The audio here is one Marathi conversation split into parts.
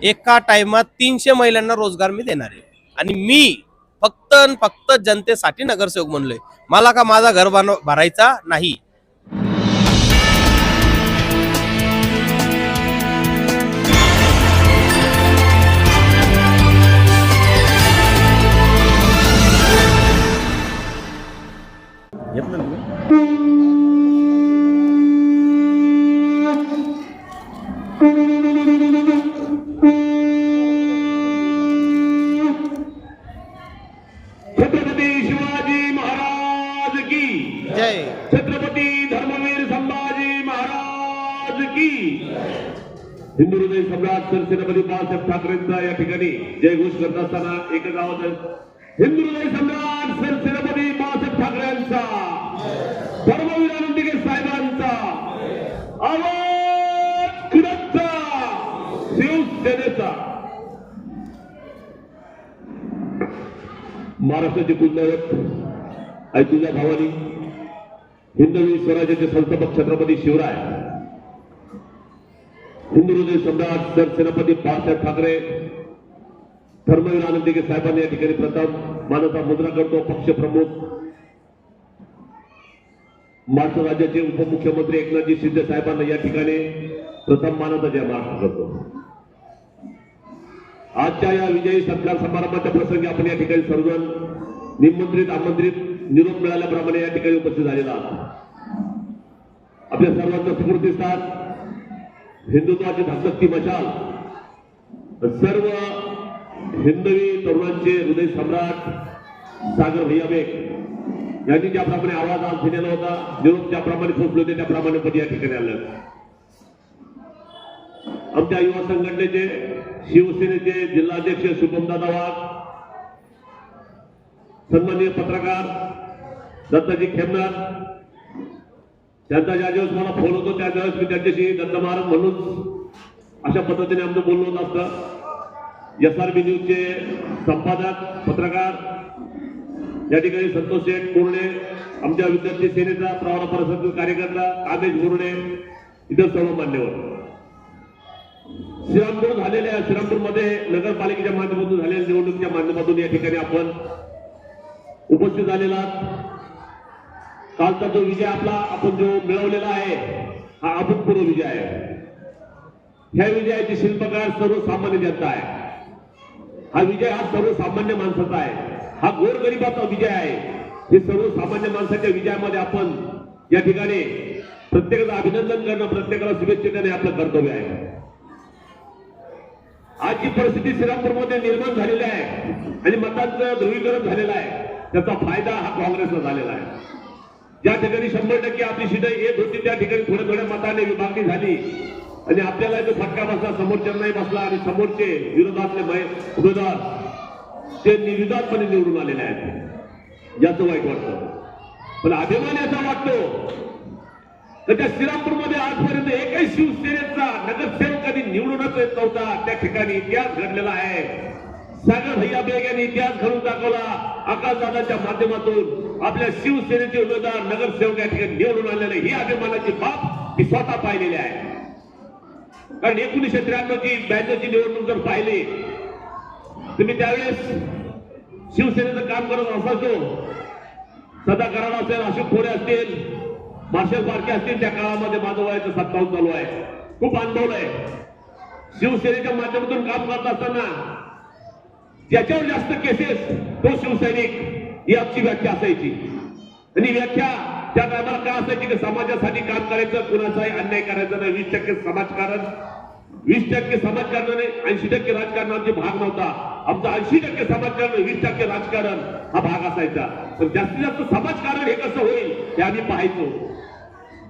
एका टायमात तीनशे महिलांना रोजगार मी देणार आहे. आणि मी फक्त फक्त जनतेसाठी नगरसेवक म्हणलोय. मला का माझा घर बनव भरायचा नाही? हिंदू हृदय सम्राट सरसेनापती बाळासाहेब ठाकरेंचा या ठिकाणी जयघोष करत असताना एका गावात हिंदू हृदय सम्राट सरसेनापती बाळासाहेब ठाकरेंचा धर्मवीर आनंदिके साहेबांचा आवाज कुणाचा शिवसेनेचा. महाराष्ट्राचे कुलदैवत आई भावानी हिंदवी स्वराज्याचे संस्थापक छत्रपती शिवराय हिंदुहृदय सम्राट सम्राट सरसेनापती बाळासाहेब ठाकरे धर्मवीर आनंदिके साहेबांनी या ठिकाणी प्रथम मानवता मुद्रा करतो पक्षप्रमुख महाराष्ट्र राज्याचे उपमुख्यमंत्री एकनाथजी शिंदे साहेबांना या ठिकाणी प्रथम मानवता महाराष्ट्र करतो आजच्या या विजयी सत्कार समारंभाच्या प्रसंगी आपण या ठिकाणी सर्वजण निमंत्रित आमंत्रित निरोप मिळाल्याप्रमाणे या ठिकाणी उपस्थित झालेला आपल्या सर्वांचा स्फूर्तीस्थान हिंदुत्वाची धगधगती मशाल सर्व हिंदवी तरुणांचे हृदय सम्राट सागर भैया बेग यांनी ज्याप्रमाणे आवाज आज दिलेला होता निरोप ज्याप्रमाणे पोचले होते त्याप्रमाणे पण या ठिकाणी आलं आमच्या युवा संघटनेचे शिवसेनेचे जिल्हाध्यक्ष शुभमदादा वाघ सन्माननीय पत्रकार दत्ताजी खेमनाथ त्यांचा ज्या दिवस मला फोन होतो त्या दिवस मी त्यांच्याशी दत्त महाराज म्हणून अशा पद्धतीने आमचं बोललो होत असतं एस आर बी न्यूजचे संपादक पत्रकार या ठिकाणी संतोष शेठ कोरडे आमच्या विद्यार्थी सेनेचा प्रवाह परिषद कार्यकर्ता कामेश बोर्डे इतर सर्व मान्यवर श्रीरामपूर झालेल्या श्रीरामपूरमध्ये नगरपालिकेच्या माध्यमातून झालेल्या निवडणुकीच्या माध्यमातून या ठिकाणी आपण उपस्थित झालेला आहात. कालचा जो विजय आपला आपण जो मिळवलेला आहे हा अभूतपूर्व विजय आहे. ह्या विजयाचे शिल्पकार सर्वसामान्य जनता आहे. हा विजय हा सर्वसामान्य माणसाचा आहे. हा गोरगरिबाचा विजय आहे. हे सर्वसामान्य माणसाच्या विजयामध्ये आपण या ठिकाणी प्रत्येकाचं अभिनंदन करणं प्रत्येकाला शुभेच्छा देणं हे आपलं कर्तव्य आहे. आज जी परिस्थिती श्रीरामपूरमध्ये निर्माण झालेली आहे आणि मतांचं ध्रुवीकरण झालेलं आहे. त्याचा फायदा हा काँग्रेसला झालेला आहे. ज्या ठिकाणी शंभर टक्के आपली सीटं येत होती त्या ठिकाणी थोड्या थोड्या मताने विभागणी झाली. आणि आपल्याला जो फटका बसला समोरच्यांनाही बसला आणि समोरचे विरोधातले उमेदवार ते निर्विधातपणे निवडून आलेले आहेत. याचं वाईट वाटतं. पण अभिमान याचा वाटतो तर त्या श्रीरामपूरमध्ये आजपर्यंत एकही शिवसेनेचा नगरसेवक कधी निवडूनच येत नव्हता. त्या ठिकाणी इतिहास घडलेला आहे. सागर भैया बेग यांनी इतिहास घडून दाखवला आकाशदादाच्या माध्यमातून. आपल्या शिवसेनेचे उमेदवार नगरसेवक या ठिकाणी निवडून आलेले ही अभिमानाची बाब मी स्वतः पाहिलेली आहे. कारण एकोणीसशे त्र्याण्णव ब्याण्णवची ची निवडणूक जर पाहिली तुम्ही त्यावेळेस शिवसेनेचं काम करत असायचो. सदा कराड असेल अशोक खोडे असतील मार्शल पारखे असतील त्या काळामध्ये माझं वयाचं सत्तावन्न चालू आहे. खूप अनुभव आहे. शिवसेनेच्या माध्यमातून काम करत असताना ज्याच्यावर जास्त केसेस तो शिवसैनिक. ही आमची व्याख्या असायची. आणि व्याख्या त्या टायमाला काय असायची? की समाजासाठी काम करायचं कुणाचाही अन्याय करायचा नाही. वीस टक्के समाजकारण वीस टक्के समाजकारणाने ऐंशी टक्के राजकारण आमचे भाग नव्हता. आमचा ऐंशी टक्के समाजकारण वीस टक्के राजकारण हा भाग असायचा. पण जास्तीत जास्त समाजकारण हे कसं होईल हे आम्ही पाहायचो.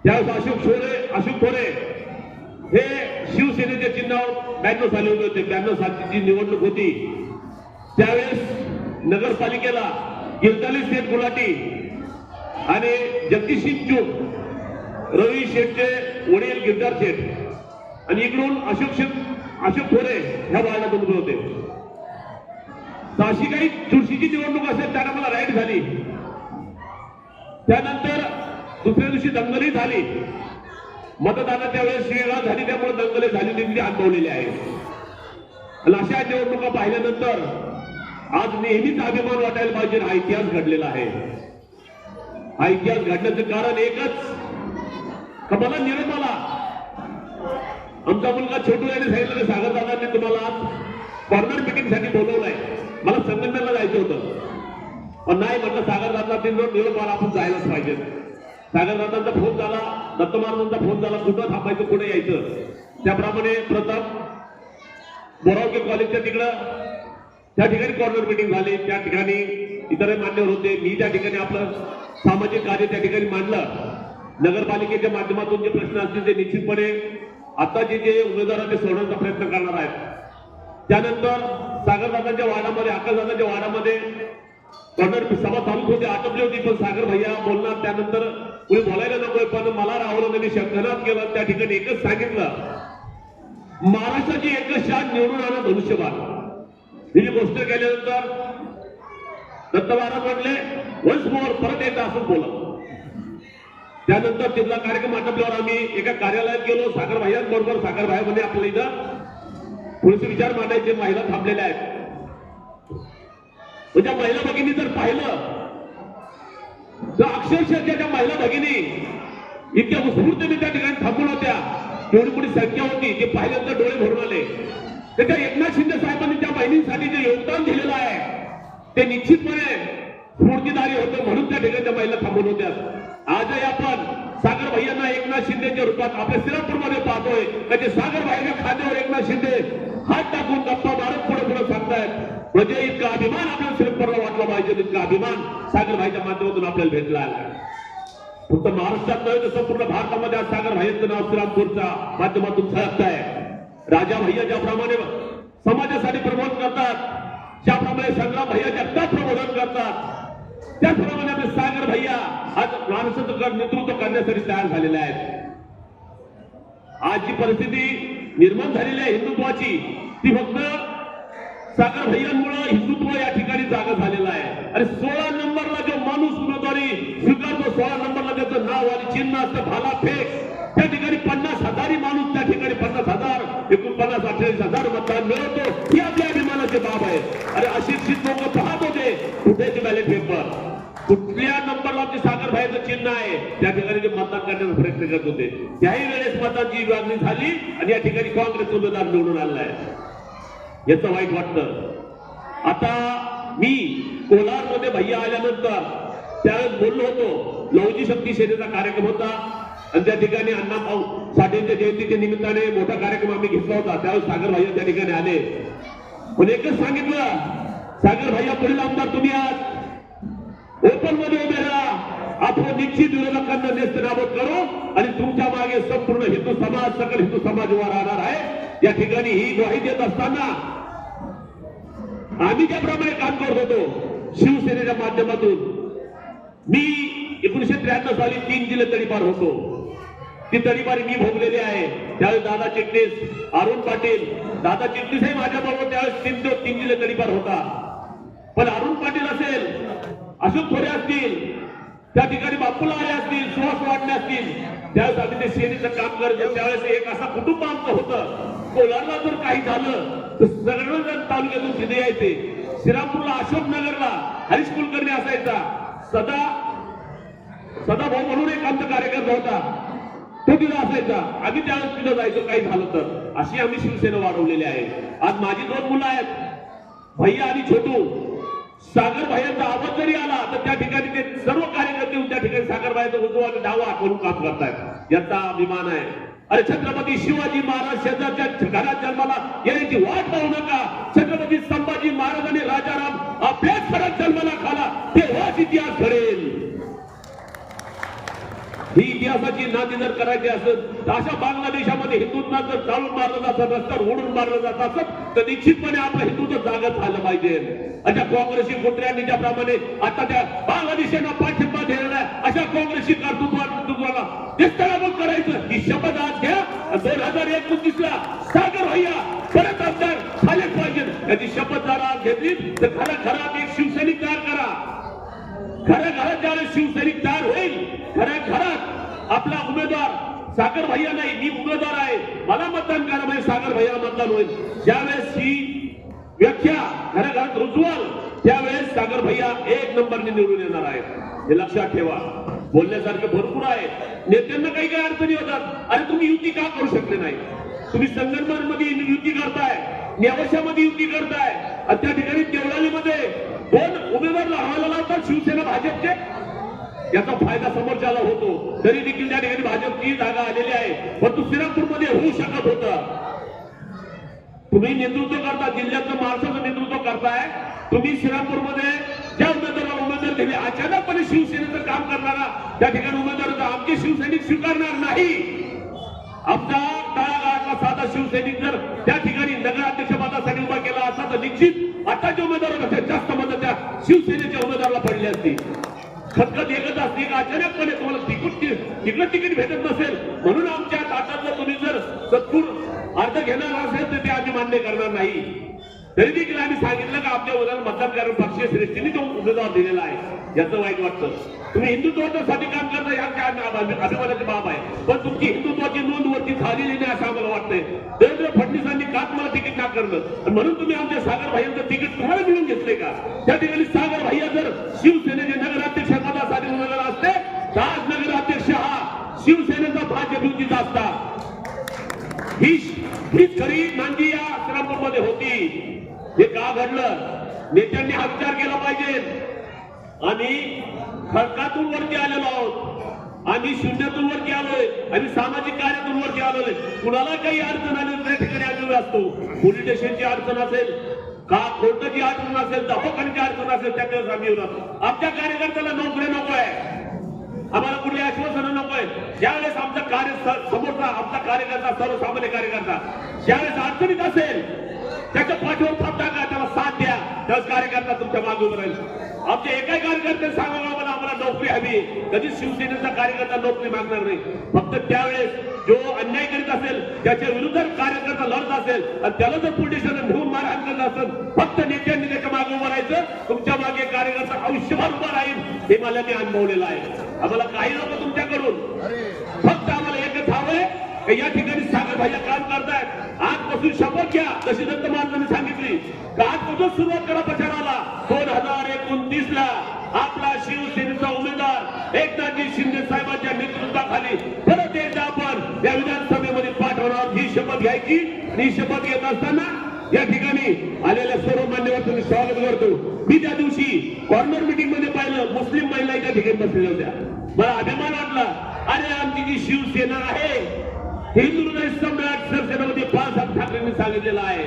त्यावेळेस अशोक शोरे अशोक खोरे हे शिवसेनेच्या चिन्हावर ब्याण्णव साली होते. ब्याण्णव सालची जी निवडणूक होती. त्यावेळेस नगरपालिकेला गिरताली शेठ गुलाटी आणि जगदीश चूक रवी शेठचे वडील गिरदार शेठ आणि इकडून अशोक शेठ अशोक खोरे ह्या वार्डात उभे होते. तर अशी काही चुरशीची निवडणूक असेल त्याला मला राईट झाली. त्यानंतर दुसऱ्या दिवशी दंगली झाली. मतदानाच्या वेळेस श्रीराज झाली त्यामुळे दंगली झाली तिथे अनुभवलेली आहे. आणि अशा निवडणुका पाहिल्यानंतर आज नेहमीच अभिमान वाटायला पाहिजे. हा इतिहास घडलेला आहे. हा इतिहास घडण्याचं कारण एकच. का मला निरोप आला. आमचा मुलगा छोटू याने सांगितलं की सागर दादांनी तुम्हाला आज कॉर्नर मिटिंगसाठी बोलवलंय. मला संगमनेरला जायचं होतं. पण नाही म्हटलं सागर दादा निरोप आला आपण जायलाच पाहिजे. सागर दादांचा फोन झाला दत्त महाराजांचा फोन झाला कुठं थांबायचं कुठे यायचं? त्याप्रमाणे प्रथम बोरावके कॉलेजच्या तिकडं त्या ठिकाणी कॉर्नर मिटिंग झाली त्या ठिकाणी इतरही मान्यवर होते. मी त्या ठिकाणी आपलं सामाजिक कार्य त्या ठिकाणी मांडलं नगरपालिकेच्या माध्यमातून जे प्रश्न असतील ते निश्चितपणे आता जे जे उमेदवार आहेत ते सोडवण्याचा प्रयत्न करणार आहेत. त्यानंतर सागरदादांच्या वाडामध्ये आकाशदादांच्या वाडामध्ये कॉर्नर सभा चालूच होती आटपली होती पण सागर भैया बोलणार. त्यानंतर कुणी बोलायला नकोय पण मला राहुल त्यांनी शब्दनाथ केला त्या ठिकाणी एकच सांगितलं. महाराष्ट्राची एकच शान निवडून आणा भविष्यवाद ही गोष्ट केल्यानंतर दत्त महाराज म्हटले वन्स मोर परत एकदा असंच बोला त्यानंतर तिथला कार्यक्रम आटपल्यावर आम्ही एका कार्यालयात गेलो साखर बरोबर साखर भाई म्हणे आपल्या इथं. थोडेसे विचार मांडायचे महिला थांबलेल्या आहेत. म्हणजे महिला भगिनी जर पाहिलं तर अक्षरशः त्या महिला भगिनी इतक्या उत्स्फूर्तीने त्या ठिकाणी थांबून होत्या. एवढी मोठी संख्या होती ते पाहिल्यानंतर डोळे भरून आले. तर त्या एकनाथ शिंदे साहेबांनी त्या बहिणींसाठी जे योगदान दिलेलं आहे ते निश्चितपणे स्फूर्तीदारी होतं म्हणून त्या ठिकाणी त्या महिला थांबून होत्या. आजही आपण सागर भैयांना एकनाथ शिंदेच्या रूपात आपल्या श्रीरामपूरमध्ये पाहतोय. म्हणजे सागर भाईच्या खांद्यावर एकनाथ शिंदे हात टाकून गप्पा मारत पुढे पुढे सांगतायत. म्हणजे इतका अभिमान आपल्या श्रीरामपूरला वाटला पाहिजे इतका अभिमान सागर भाईच्या माध्यमातून आपल्याला भेटला आहे. फक्त महाराष्ट्रात नव्हे तर संपूर्ण भारतामध्ये आज सागर भाईचं नाव श्रीरामपूरच्या माध्यमातून झळकत आहे राजा भैया ज्याप्रमाणे समाजासाठी प्रबोधन करतात ज्याप्रमाणे संग्राम भैया जगतात प्रबोधन करतात त्याचप्रमाणे आपले सागर भैया आज महाराष्ट्राचं नेतृत्व करण्यासाठी तयार झालेले आहेत. आज जी परिस्थिती निर्माण झालेली आहे हिंदुत्वाची. ती फक्त सागर भैयांमुळे हिंदुत्व या ठिकाणी जागा झालेला आहे. आणि सोळा नंबरला जो माणूस उमेदवारी स्वीकारतो सोळा नंबरला त्याचं नाव आणि चिन्ह असतं भाला फेक त्या ठिकाणी पन्नास हजारी माणूस त्या ठिकाणी पन्नास हजार एकोणपन्नास अठ्ठावीस हजार मतदान मिळवतो. ही आपल्या अभिमानाची बाब आहे अरे अशिक्षित लोक पाहत होते कुठेच बॅलेट पेपर कुठल्या नंबरला ते सागर भाईचं चिन्ह आहे? त्या ठिकाणी ते मतदान करण्याचा प्रयत्न करत होते. त्याही वेळेस मतांची विभागणी झाली आणि या ठिकाणी काँग्रेस उमेदवार निवडून आलेला आहे. याचं वाईट वाटतं. आता मी कोलारमध्ये भैया आल्यानंतर त्यावेळेस बोललो होतो. लवजी शक्ती सेनेचा कार्यक्रम होता. आणि त्या ठिकाणी अण्णा भाऊ साठेंच्या जयंतीच्या निमित्ताने मोठा कार्यक्रम आम्ही घेतला होता. त्यावेळेस सागर भाई त्या ठिकाणी आले. पण एकच सांगितलं? सागर भाई पुढील आमदार तुम्ही आहात. ओपनमध्ये उभे राहा. आपण निश्चित विरोधकांना नेस्त नाबद करू आणि तुमच्या मागे संपूर्ण हिंदू समाज सकल हिंदू समाज उभा राहणार आहे. या ठिकाणी ही ग्वाही देत असताना आम्ही ज्याप्रमाणे काम करत होतो शिवसेनेच्या माध्यमातून मी एकोणीशे त्र्याण्णव साली तीन जिल्हे तडीपार होतो. ती तडीपारी मी भोगलेली आहे. त्यावेळेस दादा चिटणीस अरुण पाटील दादा चिटणीसही माझ्या बरोबर त्यावेळेस तीन तीन जिल्हे तडीपार होता. पण अरुण पाटील असेल अशोक थोडे असतील त्या ठिकाणी बापूला आले असतील सुहास वाटले असतील त्यावेळेस आम्ही ते सेनेचं काम करत त्यावेळेस एक असा कुटुंब आमचं होतं. कोलारला जर काही झालं तर सगळं तालुक्यातून तिथे यायचे. श्रीरामपूरला अशोक नगरला हरीश कुलकर्णी असायचा. सदा सदा भाऊ म्हणून एक आमचा कार्यकर्ता होता. तो तिथं असायचा आम्ही त्यावेळेस तिथं जायचो काही झालं तर. अशी आम्ही शिवसेना वाढवलेली आहे. आज माझी दोन मुलं आहेत. भैया आणि छोटू. सागर भाईंचा आवाज जरी आला तर त्या ठिकाणी ते सर्व कार्यकर्ते त्या ठिकाणी सागर भाईचा उजवा आणि डावा करून काम करतायत. याचा अभिमान आहे. अरे छत्रपती शिवाजी महाराज शेजारच्या घरात जन्माला येण्याची वाट पाहू नका. छत्रपती संभाजी महाराज आणि राजाराम अभ्यास करत जन्माला खाला तेव्हाच इतिहास घडेल. ही इतिहासाची नादी जर करायची असेल तर अशा बांगलादेशामध्ये हिंदूंना जर चालून मारलं जात असत रस्त्यावर ओढून मारलं जात असत तर निश्चितपणे आपलं हिंदूचं जागा झालं पाहिजे. अशा काँग्रेसी कुत्र्यांनी ज्याप्रमाणे आता त्या बांगलादेशांना पाठिंबा दिलेला आहे अशा काँग्रेसी कर्तृत्वाला निस्तराबूत करायचं. ही शपथ आज घ्या. दोन हजार एकोणतीस ला सागर भैया परत आमदार झालेच पाहिजे. याची शपथ जर आज घेतली. तर खरा खरा एक शिवसैनिक तयार करा. खऱ्या घरात ज्यावेळेस शिवसैनिक तयार होईल खऱ्या घरात आपला उमेदवार सागर भैया नाही मी उमेदवार आहे. मला मतदान करा म्हणजे सागर भैया मतदान होईल. ज्यावेळेस ही व्याख्या घराघरात रुजवाल त्यावेळेस सागर भैया एक नंबरने निवडून येणार आहेत. हे लक्षात ठेवा. बोलण्यासारखं भरपूर आहे. नेत्यांना काही काही अडचणी होतात. अरे तुम्ही युती का करू शकले नाही? तुम्ही संगनमध्ये युती करताय. नेवाशामध्ये युती करताय. आणि त्या ठिकाणी देवळालीमध्ये दोन उमेदवार लावायला लावतात शिवसेना भाजपचे. याचा फायदा समोरच्याला होतो. तरी देखील त्या ठिकाणी भाजपची जागा आलेली आहे. परंतु श्रीरामपूरमध्ये होऊ शकत होतं. तुम्ही नेतृत्व करता जिल्ह्याचं महाराष्ट्राचं नेतृत्व करताय. तुम्ही श्रीरामपूरमध्ये ज्या उमेदवाराला उमेदवार दिले अचानकपणे शिवसेनेचं काम करणारा त्या ठिकाणी उमेदवार आमचे शिवसैनिक स्वीकारणार नाही. आमचा तळागाळातला साधा शिवसैनिक जर त्या ठिकाणी नगराध्यक्ष पदासाठी उभा केला असता तर निश्चित आताच्या उमेदवारापेक्षा जास्त मदत त्या शिवसेनेच्या उमेदवाराला पडली असती. खतखत एकच असते का अचानकपणे तुम्हाला तिकीट तिकडं तिकीट भेटत नसेल म्हणून आमच्या ताटातलं तुम्ही जर सत्पूर अर्ज घेणार असेल तर ते आम्ही मान्य करणार नाही. तरी देखील आम्ही सांगितलं का आपल्या उदाहरण मतदान कारण पक्षीय श्रेष्ठीने तो उमेदवार दिलेला आहे. याचं वाईट वाटतं. तुम्ही हिंदुत्वासाठी काम करता या काय अभिमानाची बाब आहे. पण तुमची हिंदुत्वाची नोंद वरती झालेली नाही असं आम्हाला वाटतंय. देवेंद्र फडणवीसांनी का तुम्हाला तिकीट का करलं? म्हणून तुम्ही आमच्या सागर भाईंचं तिकीट तुम्हाला मिळून घेतले का? त्या ठिकाणी सागर भाईया जर शिवसेनेचे नगर पदासाठी उमेदवार असते तर आज नगराध्यक्ष हा शिवसेनेचा भाजप युतीचा असता ही ही खरी नांदी या श्रीरामपूरमध्ये होती. हे का घडलं नेत्यांनी हा विचार केला पाहिजे. आम्ही खडकातून वरती आलेलो आहोत. आम्ही शून्यातून वरती आलोय. आम्ही सामाजिक कार्यातून वरती आलोय. कुणाला काही अडचण आली त्या ठिकाणी आलेलो असतो. पोलीस स्टेशनची अडचण असेल का कोर्टाची अडचण असेल दवाखान्याची अडचण असेल त्याच्यावर आम्ही येऊन असतो आमच्या कार्यकर्त्याला नोकरी नको आहे. आम्हाला कुठली आश्वासनं नकोय. ज्यावेळेस आमचा कार्य समोरचा आमचा कार्यकर्ता सर्वसामान्य कार्यकर्ता ज्यावेळेस अडचणीत असेल त्याच्या पाठीवर थांबता त्याच कार्यकर्ता तुमच्या मागे उभं राहील. आमचे एकाही कार्यकर्ते सांगा आम्हाला आम्हाला नोकरी हवी. कधीच शिवसेनेचा कार्यकर्ता नोकरी मागणार नाही. फक्त त्यावेळेस जो अन्याय करीत असेल त्याच्या विरुद्ध कार्यकर्ता लढत असेल आणि त्याला जर पोलीस स्टेशन घेऊन मारहाण करत असेल फक्त नेत्यांनी त्याच्यामागे उभं राहायचं तुमच्या मागे कार्यकर्ता आयुष्यभर उभा राहील. हे मला मी अनुभवलेलं आहे. आम्हाला काही नको तुमच्याकडून. फक्त आम्हाला एकच हवंय या ठिकाणी सागर भाईला काम करतायत. आजपासून शपथ घ्या तशी दत्त महाराजांनी सांगितली. आजपासून सुरुवात करा प्रचाराला. दोन हजार एकोणतीस ला आपला शिवसेनेचा उमेदवार एकनाथजी शिंदे साहेबांच्या नेतृत्वाखाली परत एकदा आपण या विधानसभेमध्ये पाठवणार ही शपथ घ्यायची आणि शपथ घेत असताना या ठिकाणी आलेल्या सर्व मान्यवर स्वागत करतो. मी त्या दिवशी कॉर्नर मीटिंगमध्ये पाहिलं. मुस्लिम महिला त्या ठिकाणी बसलेल्या होत्या. मला अभिमान वाटला. अरे आमची जी शिवसेना आहे हिंदू सम्राट शिवसेनेमध्ये बाळासाहेब ठाकरेंनी सांगितलेलं आहे.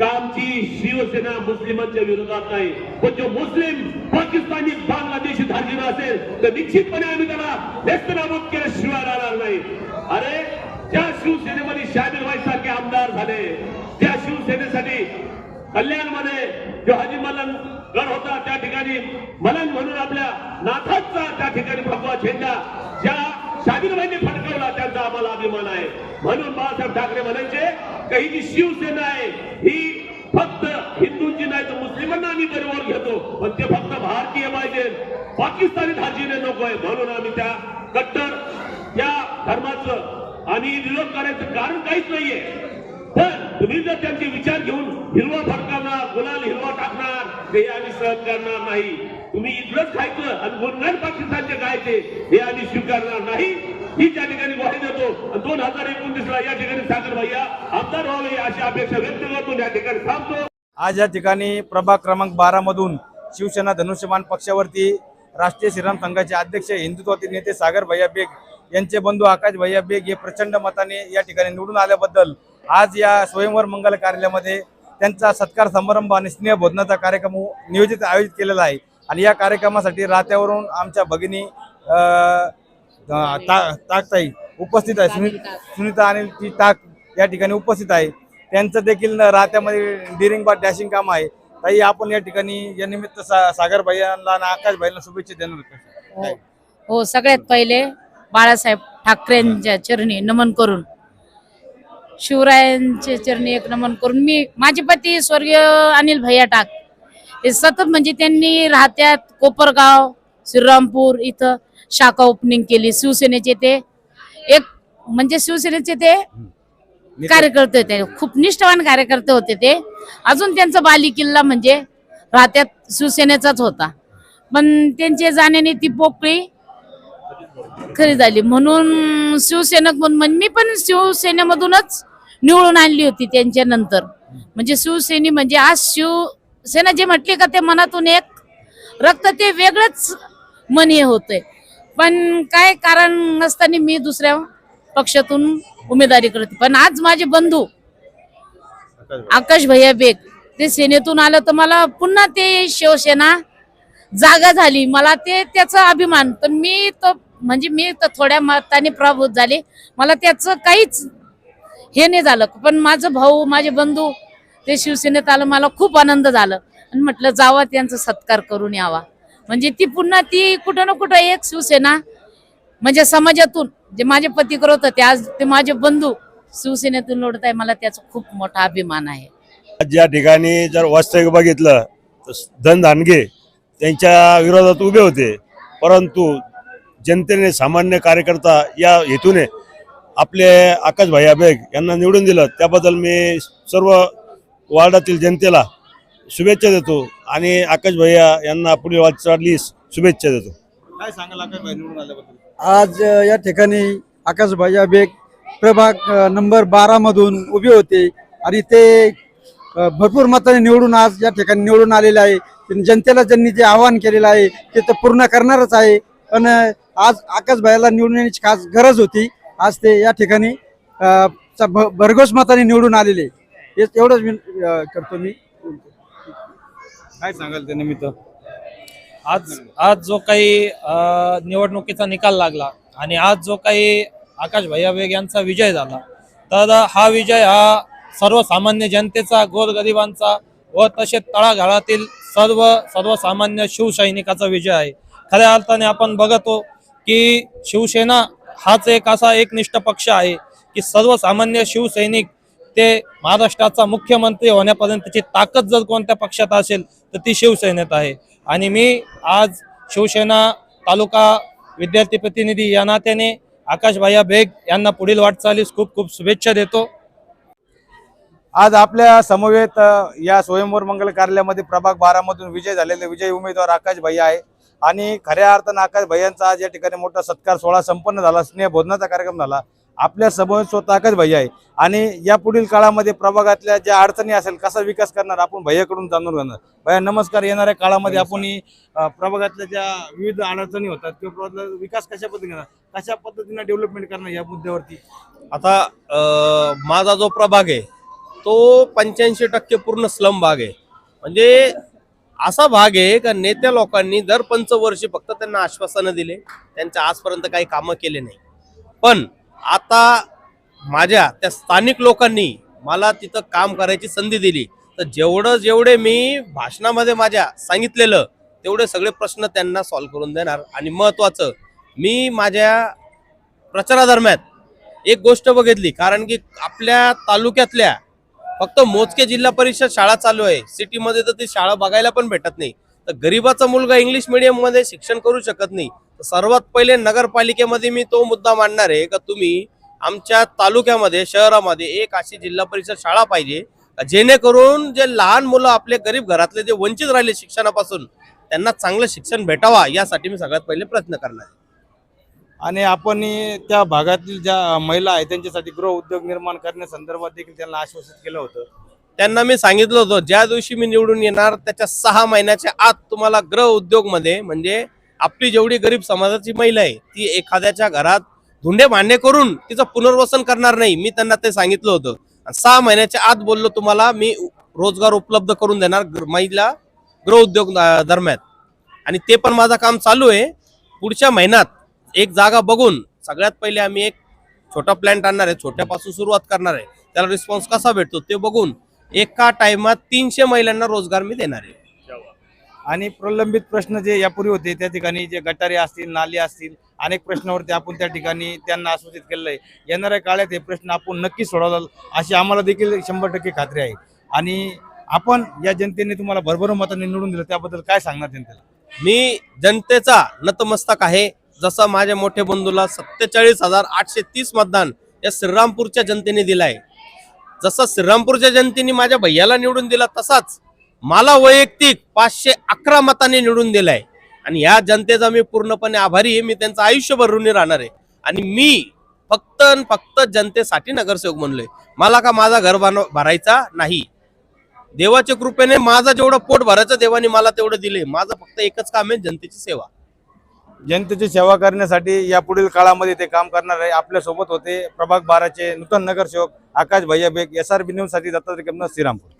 कामची शिवसेना मुस्लिमांच्या विरोधात नाही पण जो मुस्लिम पाकिस्तानी बांगलादेशी धार्जिन असेल तर निश्चितपणे आम्ही त्याला नेस्तनाबूत केल्याशिवाय राहणार नाही. अरे ज्या शिवसेनेमध्ये शामिल वाईट सारखे आमदार झाले त्या शिवसेनेसाठी कल्याणमध्ये जो हाजी मलन गड होता त्या ठिकाणी मलन म्हणून आपल्या नाथाचा त्या ठिकाणी भगवा झेंडा ज्या शाहीरबाईंनी फडकवला त्या म्हणून बाळासाहेब ठाकरे म्हणायचे का ही जी शिवसेना आहे ही फक्त हिंदूंची नाही तर मुस्लिमांना आम्ही बरोबर घेतो पण ते फक्त भारतीय पाहिजे. पाकिस्तानी हाजीने नकोय म्हणून आम्ही त्या कट्टर त्या धर्माचं आणि विरोध करायचं कारण काहीच नाहीये. पण तुम्ही जर त्यांचे विचार घेऊन हिरवा फडकवणार गुलाल हिरवा टाकणार ते आम्ही सहन करणार नाही. तुम्ही इथलंच खायचं आणि गुणगान पाकिस्तानचे खायचे हे आम्ही स्वीकारणार नाही. ही त्या ठिकाणी ग्वाही देतो. आणि दोन हजार एकोणतीस ला या ठिकाणी सागर भैया आमदार व्हावे अशी अपेक्षा व्यक्त करतो या ठिकाणी थांबतो. आज या ठिकाणी प्रभाग क्रमांक बारा मधून शिवसेना धनुष्यमान पक्षावरती राष्ट्रीय श्रीराम संघाचे अध्यक्ष हिंदुत्वातील नेते सागर भैया बेग यांचे बंधू आकाश भैया बेग हे प्रचंड मताने या ठिकाणी निवडून आल्याबद्दल आज या स्वयंवर मंगल कार्यालयामध्ये त्यांचा सत्कार समारंभ आणि स्नेह भोजनाचा कार्यक्रम नियोजित आयोजित केलेला आहे. आणि या कार्यक्रमासाठी रात्यावरून आमच्या भगिनी ताकताई उपस्थित आहे सुनी सुनीता आणि ती ताक या ठिकाणी उपस्थित आहे. त्यांचं देखील रात्यामध्ये डिरिंग बा डॅशिंग काम आहे. ताई आपण या ठिकाणी या निमित्त सा- सागर भाईला आणि आकाश भाईंना शुभेच्छा देणार हो. हो सगळ्यात पहिले बाळासाहेब ठाकरेंच्या चरणी नमन करून शिवरायांचे चरणी एक नमन करून मी माझे पती स्वर्गीय अनिल भैया टाक हे सतत म्हणजे त्यांनी राहत्यात कोपरगाव श्रीरामपूर इथं शाखा ओपनिंग केली. शिवसेनेचे ते एक म्हणजे शिवसेनेचे ते कार्यकर्ते होते. खूप निष्ठावान कार्यकर्ते होते ते. अजून त्यांचा बाली किल्ला म्हणजे राहत्यात शिवसेनेचाच होता. पण त्यांच्या जाण्याने ती पोकळी खरी झाली. म्हणून शिवसेनक म्हणून म्हण- मी पण शिवसेनेमधूनच निवडून आणली होती त्यांच्या नंतर. म्हणजे शिवसेनी म्हणजे आज शिवसेना जे म्हटले का ते मनातून एक रक्त ते वेगळंच मन हे होतंय. पण काय कारण नसताना मी दुसऱ्या पक्षातून उमेदवारी करते पण आज माझे बंधू आकाश भैया बेग ते सेनेतून आलं तर मला पुन्हा ते शिवसेना जागा झाली. मला ते त्याचा अभिमान तर मी तर म्हणजे मी तर थोड्या मताने प्रभावित झाले. मला त्याचं काहीच हे नाही झालं. पण माझं भाऊ माझे बंधू ते शिवसेनेत आलं मला खूप आनंद झालं. आणि म्हटलं जावा त्यांचा सत्कार करून यावा. म्हणजे ती पुन्हा ती कुठं ना कुठं एक शिवसेना म्हणजे समाजातून जे माझे पती करत होते आज ते माझे बंधू शिवसेनेतून लढत आहे मला त्याचा खूप मोठा अभिमान आहे. आज या ठिकाणी जर वास्तविक बघितलं तर धन धानगे त्यांच्या विरोधात उभे होते. परंतु जनतेने सामान्य कार्यकर्ता या हेतूने आपले आकाश अभेग यांना निवडून दिलं. त्याबद्दल मी सर्व वार्डातील जनतेला शुभेच्छा देतो आणि आकाश भैया यांना पुढील वाटचालीस शुभेच्छा देतो. काय सांगाल आकाश भाई निवडून आल्याबद्दल? आज अ, या ठिकाणी आकाश भैया बेग प्रभाग अ, नंबर बारा मधून उभे होते आणि ते अ, भरपूर मताने निवडून आज या ठिकाणी निवडून आलेले आहे. जनतेला त्यांनी जे आवाहन केलेलं आहे ते तर पूर्ण करणारच आहे. पण अ, आज आकाश भैयाला निवडून येण्याची खास गरज होती. आज ते या ठिकाणी अ, चा भ- भरघोस मताने निवडून आलेले. एवढंच मी करतो मी. काय सांगाल त्या निमित्त? आज आज जो काही अ, निवडणुकीचा निकाल लागला आणि आज जो काही आकाश भैया बेग यांचा विजय झाला तर हा विजय हा सर्वसामान्य जनतेचा गोरगरिबांचा व तसेच तळागाळातील सर्व सर्वसामान्य शिवसैनिकाचा विजय आहे. खऱ्या अर्थाने आपण बघतो की शिवसेना हाच एक असा एकनिष्ठ पक्ष आहे की सर्वसामान्य शिवसैनिक ते महाराष्ट्राचा मुख्यमंत्री होण्यापर्यंतची ताकद जर कोणत्या पक्षात असेल तर ती शिवसेनेत आहे. आणि मी आज शिवसेना तालुका विद्यार्थी प्रतिनिधी या नात्याने आकाश भाया बेग यांना पुढील वाटचालीस खूप खूप शुभेच्छा देतो. आज आपल्या समवेत या स्वयंवर मंगल कार्यालयामध्ये प्रभाग बारामधून विजय झालेले विजय उमेदवार आकाश भैया आहे. आणि खऱ्या अर्थानं आकाश भैयांचा आज या ठिकाणी मोठा सत्कार सोहळा संपन्न झाला. स्नेह भोजनाचा कार्यक्रम झाला. आपल्यासमोर स्वतःकच भैया आहे. आणि या पुढील काळामध्ये प्रभागातल्या ज्या अडचणी असेल कसा विकास करणार आपण भैयाकडून जाणून घेणार. भैया नमस्कार. येणाऱ्या काळामध्ये आपण प्रभागातल्या ज्या विविध अडचणी होतात किंवा प्रभागातला विकास कशा पद्धतीने करणार कशा पद्धतीने डेव्हलपमेंट करणार या मुद्द्यावरती? आता माझा जो प्रभाग आहे तो पंच्याऐंशी टक्के पूर्ण स्लम भाग आहे. म्हणजे असा भाग आहे का नेत्या लोकांनी दर पंचवर्षी फक्त त्यांना आश्वासनं दिले त्यांच्या आजपर्यंत काही कामं केले नाही. पण आता माझ्या त्या स्थानिक लोकांनी मला तिथं काम करायची संधी दिली. तर जेवढं जेवढे मी भाषणामध्ये माझ्या सांगितलेलं तेवढे सगळे प्रश्न त्यांना सॉल्व्ह करून देणार. आणि महत्वाचं मी माझ्या प्रचारादरम्यान एक गोष्ट बघितली. कारण की आपल्या तालुक्यातल्या फक्त मोजके जिल्हा परिषद शाळा चालू आहे. सिटीमध्ये तर ती शाळा बघायला पण भेटत नाही. तर गरीबाचा मुलगा इंग्लिश मीडियममध्ये शिक्षण करू शकत नाही. सर्वात पहिले नगरपालिकेमध्ये मी तो मुद्दा मांडणार आहे का तुम्ही आमच्या तालुक्यामध्ये शहरामध्ये एक अशी जिल्हा परिषद शाळा पाहिजे जेणेकरून जे लहान मुलं आपले गरीब घरातले जे वंचित राहिले शिक्षणापासून त्यांना चांगलं शिक्षण भेटावा यासाठी मी सगळ्यात पहिले प्रयत्न करणार आहे. आणि आपण त्या भागातील ज्या महिला आहेत त्यांच्यासाठी गृह उद्योग निर्माण करण्यासंदर्भात देखील त्यांना आश्वासित केलं होतं त्यांना मी सांगितलं होतं ज्या दिवशी मी निवडून येणार त्याच्या सहा महिन्याच्या आत तुम्हाला गृह उद्योगमध्ये म्हणजे आपली जेवढी गरीब समाजाची महिला आहे ती एखाद्याच्या घरात धुंडे भांडे करून तिचं पुनर्वसन करणार नाही मी त्यांना ते सांगितलं होतं. सहा महिन्याच्या आत बोललो तुम्हाला मी रोजगार उपलब्ध करून देणार महिला गृहउद्योग दरम्यान. आणि ते पण माझं काम चालू आहे. पुढच्या महिन्यात एक जागा बघून सगळ्यात पहिले आम्ही एक छोटा प्लॅन्ट आणणार आहे छोट्यापासून सुरुवात करणार आहे. त्याला रिस्पॉन्स कसा भेटतो ते बघून एका टायमात तीनशे महिलांना रोजगार मी देणार आहे. आणि प्रलंबित प्रश्न जे यापूर्वी होते त्या ठिकाणी जे गटारे असतील नाले असतील अनेक प्रश्नावरती आपण त्या ठिकाणी त्यांना आश्वासित केलेलं आहे येणाऱ्या काळात हे प्रश्न आपण नक्की सोडवला अशी आम्हाला देखील शंभर टक्के खात्री आहे. आणि आपण या जनतेने तुम्हाला भरभरून मताने निवडून दिलं त्याबद्दल काय सांगणार जनतेला? मी जनतेचा नतमस्तक आहे. जसं माझ्या मोठ्या बंधूला सत्तेचाळीस हजार आठशे तीस मतदान या श्रीरामपूरच्या जनतेने दिलं आहे जसं श्रीरामपूरच्या जनतेने माझ्या भैयाला निवडून दिला तसाच मला वैयक्तिक पाचशे अकरा मतांनी निवडून दिलाय. आणि या जनतेचा मी पूर्णपणे आभारी आहे. मी त्यांचं आयुष्यभर ऋणी राहणार आहे. आणि मी फक्त फक्त जनतेसाठी नगरसेवक म्हणलोय. मला का माझा घर भरायचा नाही? देवाच्या कृपेने माझं जेवढं पोट भरायचं देवाने मला तेवढं दिले माझं फक्त एकच काम आहे जनतेची सेवा. जनतेची सेवा करण्यासाठी या पुढील काळामध्ये ते काम करणार आहे. आपल्यासोबत होते प्रभाग बाराचे नूतन नगरसेवक आकाश भैया बेग एस आर बी न्यूजसाठी दत्तात्रय श्रीरामपूर.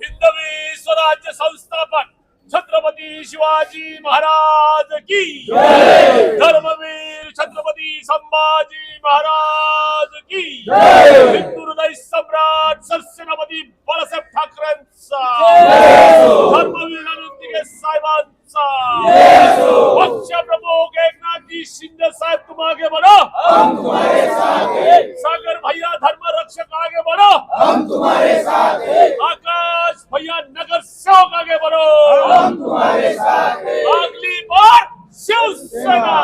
हिंदवी स्वराज्य संस्थापक छत्रपती शिवाजी महाराज की धर्मवीर छत्रपती संभाजी महाराज की हिंदू हृदय सम्राट सरसेनापती बाळासाहेब ठाकरेंचा धर्म अनंतिके साहेबांचा पक्ष प्रमुख एकनाथजी साहेब तुम आगे बढ़ो। सागर भैया धर्म रक्षक आगे बढ़ो। आकाश भैया नगर सेवक आगे बढ़ो। अगली बार शिवसेना।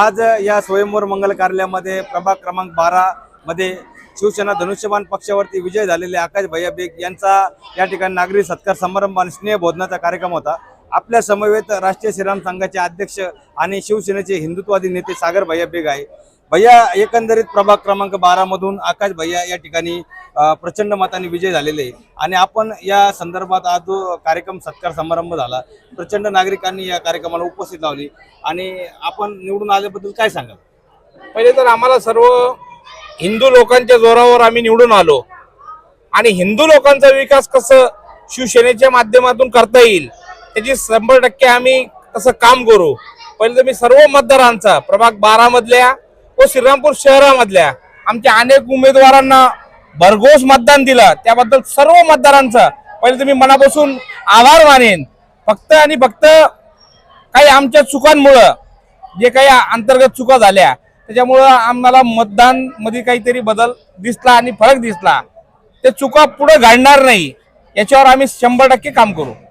आज या स्वयंवर मंगल कार्यालयामध्ये प्रभाग क्रमांक बारा मध्ये शिवसेना धनुष्यबाण पक्षावरती विजय झालेले आकाश भैया बेग यांचा या ठिकाणी नागरी सत्कार समारंभ आणि स्नेह बोधनाचा कार्यक्रम होता. आपल्या समवेत राष्ट्रीय श्रीराम संघाचे अध्यक्ष आणि शिवसेनेचे हिंदुत्वादी नेते सागर भैया बेग आहे. भैया एकंदरीत प्रभाग क्रमांक बारा मधून आकाश भैया या ठिकाणी प्रचंड मताने विजय झालेले आहे. आणि आपण या संदर्भात आज जो कार्यक्रम सत्कार समारंभ झाला प्रचंड नागरिकांनी या कार्यक्रमाला उपस्थित लावली. आणि आपण निवडून आल्याबद्दल काय सांगाल? पहिले तर आम्हाला सर्व हिंदू लोकांच्या जोरावर आम्ही निवडून आलो. आणि हिंदू लोकांचा विकास कसं शिवसेनेच्या माध्यमातून करता येईल त्याची शंभर टक्के आम्ही तसं काम करू. पहिले तर मी सर्व मतदारांचा प्रभाग बारा मधल्या व श्रीरामपूर शहरामधल्या आमच्या अनेक उमेदवारांना भरघोस मतदान दिलं. त्याबद्दल सर्व मतदारांचा पहिले तर मी मनापासून आभार मानेन. फक्त आणि फक्त काही आमच्या चुकांमुळं जे काही अंतर्गत चुका झाल्या त्याच्यामुळं आम्हाला मतदानमध्ये काहीतरी बदल दिसला आणि फरक दिसला. ते चुका पुढे घडणार नाही. याच्यावर आम्ही शंभर टक्के काम करू.